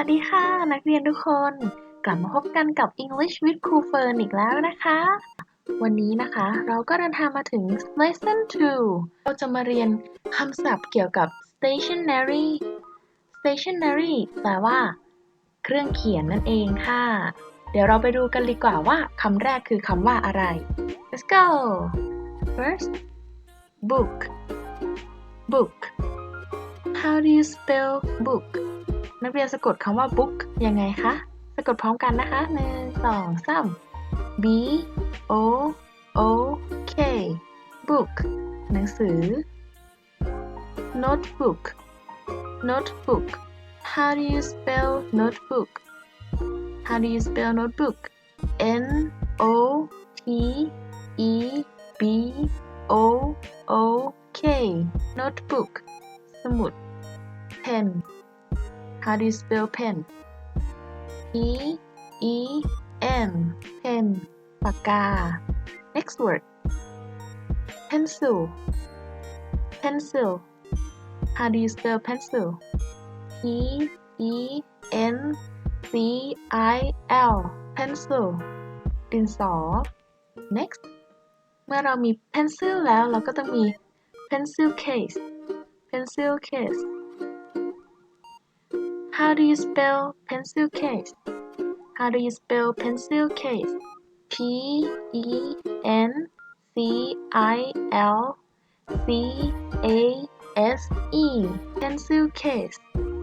วัสดีค่ะ นักเรียนทุกคน กลับมาพบกันกับ English with ครูเฟิร์นอีกแล้วนะคะ วันนี้นะคะเราก็เดินทางมาถึง lesson 2 เราจะมาเรียนคำศัพท์เกี่ยวกับ stationery stationery แปลว่า เครื่องเขียนนั่นเองค่ะ เดี๋ยวเราไปดูกันดีกว่าว่าคำแรกคือคำว่าอะไร let's go first book book how do you spell book นักเรียนสะกดคำว่า book ยังไงคะ สะกดพร้อมกันนะคะหนึ่งสองสาม b o o k book หนังสือ notebook notebook how do you spell notebook how do you spell notebook n o t e b o o k notebook สมุด pen how do you spell pen p e n pen ปากกา next word pencil pencil how do you spell pencil p e n c i l pencil ดินสอ next เมื่อเรามี pencil แล้วเราก็ต้องมี pencil case pencil case how do you spell pencil case how do you spell pencil case p e n c i l c a s e pencil case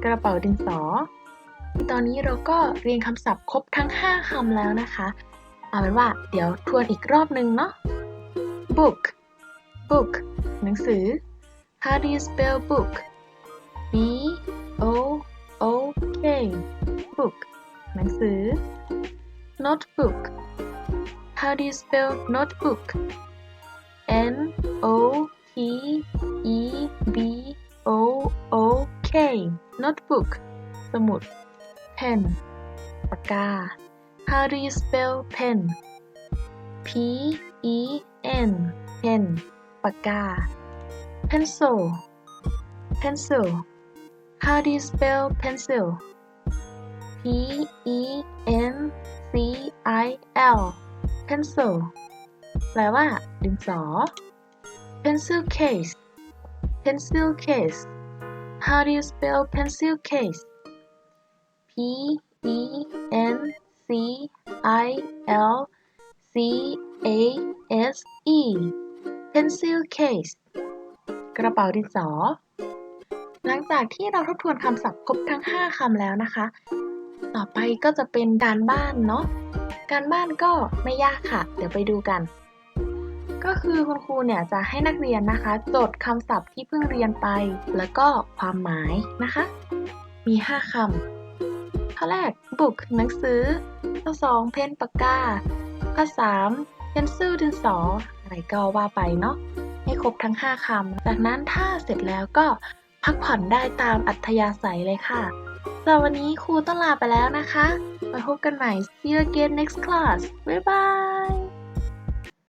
กระเป๋าดินสอ ตอนนี้เราก็เรียนคำศัพท์ครบทั้ง 5คำแล้วนะคะ เอาเป็นว่าเดี๋ยวทวนอีกรอบนึงเนาะ book book หนังสือ how do you spell book b o o k book หนังสือ notebook how do you spell notebook n o t e b o o k notebook สมุด pen ปากกา how do you spell pen p e n pen ปากกา pencil pencil how do you spell pencil p e n c i l pencil แปลว่า ดินสอ pencil case pencil case how do you spell pencil case p e n c i l c a s e pencil case กระเป๋าดินสอ หลังจากที่เราทบทวนคำศัพท์ครบทั้ง 5คำแล้วนะคะ ต่อไปก็จะเป็นการบ้านเนาะ การบ้านก็ไม่ยากค่ะ เดี๋ยวไปดูกัน ก็คือคุณครูเนี่ยจะให้นักเรียนนะคะ จดคำศัพท์ที่เพิ่งเรียนไป แล้วก็ความหมายนะคะ มี 5คำข้อแรก book หนังสือ ข้อ 2 เพนปากกา ข้อ3 pencil ดินสออะไรก็ว่าไปเนาะให้ครบทั้ง 5คำจากนั้นถ้าเสร็จแล้วก็ พักผ่อนได้ตามอัธยาศัยเลยค่ะสำหรับวันนี้ครูต้องลาไปแล้วนะคะไว้พบกันใหม่ see you again next class บ๊ายบาย